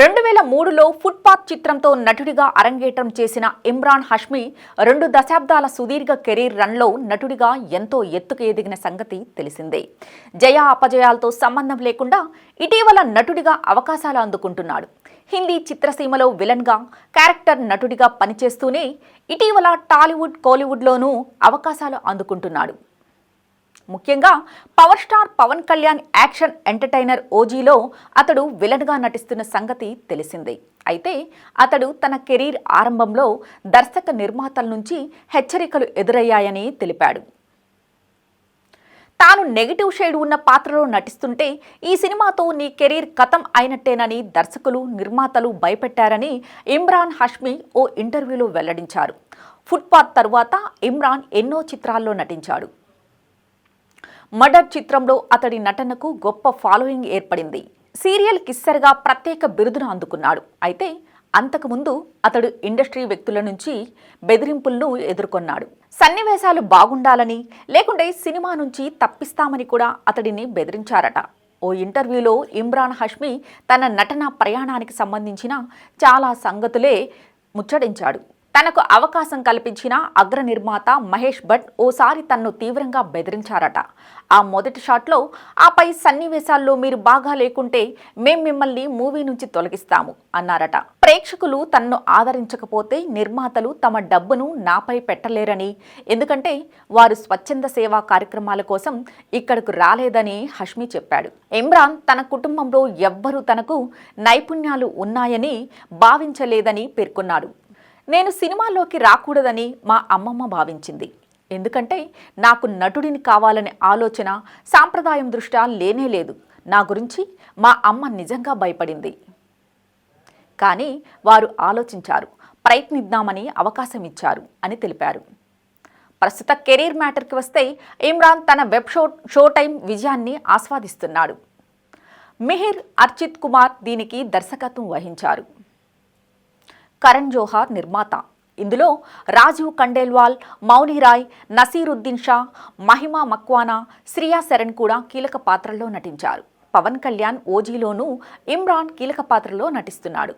రెండు వేల మూడులో ఫుట్పాత్ చిత్రంతో నటుడిగా అరంగేట్రం చేసిన ఇమ్రాన్ హష్మి రెండు దశాబ్దాల సుదీర్ఘ కెరీర్ రన్లో నటుడిగా ఎంతో ఎత్తుకు ఎదిగిన సంగతి తెలిసిందే. జయ అపజయాలతో సంబంధం లేకుండా ఇటీవల నటుడిగా అవకాశాలు అందుకుంటున్నాడు. హిందీ చిత్రసీమలో విలన్గా క్యారెక్టర్ నటుడిగా పనిచేస్తూనే ఇటీవల టాలీవుడ్ కోలీవుడ్లోనూ అవకాశాలు అందుకుంటున్నాడు. ముఖ్యంగా power star Pawan Kalyan action entertainer ఓజీలో అతడు విలన్గా నటిస్తున్న సంగతి తెలిసిందే. అయితే అతడు తన కెరీర్ ఆరంభంలో దర్శక నిర్మాతల నుంచి హెచ్చరికలు ఎదురయ్యాయని తెలిపాడు. తాను నెగిటివ్ షేడ్ ఉన్న పాత్రలో నటిస్తుంటే ఈ సినిమాతో నీ కెరీర్ కథం అయినట్టేనని దర్శకులు నిర్మాతలు భయపెట్టారని ఇమ్రాన్ హష్మి ఓ ఇంటర్వ్యూలో వెల్లడించారు. ఫుట్పాత్ తరువాత ఇమ్రాన్ ఎన్నో చిత్రాల్లో నటించాడు. మర్డర్ చిత్రంలో అతడి నటనకు గొప్ప ఫాలోయింగ్ ఏర్పడింది. సీరియల్ కిస్సర్గా ప్రత్యేక బిరుదును అందుకున్నాడు. అయితే అంతకుముందు అతడు ఇండస్ట్రీ వ్యక్తుల నుంచి బెదిరింపులను ఎదుర్కొన్నాడు. సన్నివేశాలు బాగుండాలని లేకుంటే సినిమా నుంచి తప్పిస్తామని కూడా అతడిని బెదిరించారట. ఓ ఇంటర్వ్యూలో ఇమ్రాన్ హష్మి తన నటన ప్రయాణానికి సంబంధించిన చాలా సంగతులే ముచ్చడించాడు తనకు అవకాశం కల్పించిన అగ్ర నిర్మాత మహేష్ భట్ ఓసారి తన్ను తీవ్రంగా బెదిరించారట. ఆ మొదటి షాట్లో ఆపై సన్నివేశాల్లో మీరు బాగా లేకుంటే మేం మిమ్మల్ని మూవీ నుంచి తొలగిస్తాము అన్నారట. ప్రేక్షకులు తన్ను ఆదరించకపోతే నిర్మాతలు తమ డబ్బును నాపై పెట్టలేరని ఎందుకంటే వారు స్వచ్ఛంద సేవా కార్యక్రమాల కోసం ఇక్కడకు రాలేదని హష్మి చెప్పాడు. ఇమ్రాన్ తన కుటుంబంలో ఎవ్వరూ తనకు నైపుణ్యాలు ఉన్నాయని భావించలేదని పేర్కొన్నాడు. నేను సినిమాల్లోకి రాకూడదని మా అమ్మమ్మ భావించింది. ఎందుకంటే నాకు నటుడిని కావాలనే ఆలోచన సాంప్రదాయం దృష్ట్యా లేనే లేదు. నా గురించి మా అమ్మ నిజంగా భయపడింది. కానీ వారు ఆలోచించారు ప్రయత్నిద్దామని అవకాశం ఇచ్చారు అని తెలిపారు. ప్రస్తుత కెరీర్ మ్యాటర్కి వస్తే ఇమ్రాన్ తన వెబ్ షో షో టైం విజయాన్ని ఆస్వాదిస్తున్నాడు. మిహిర్ అర్చిత్ కుమార్ దీనికి దర్శకత్వం వహించారు. కరణ్ జోహార్ నిర్మాత. ఇందులో రాజీవ్ ఖండేల్వాల్ మౌనిరాయ్ నసీరుద్దీన్ షా మహిమా మక్వానా శ్రియా శరణ్ కూడా కీలక పాత్రల్లో నటించారు. పవన్ కళ్యాణ్ ఓజీలోనూ ఇమ్రాన్ కీలక పాత్రలో నటిస్తున్నాడు.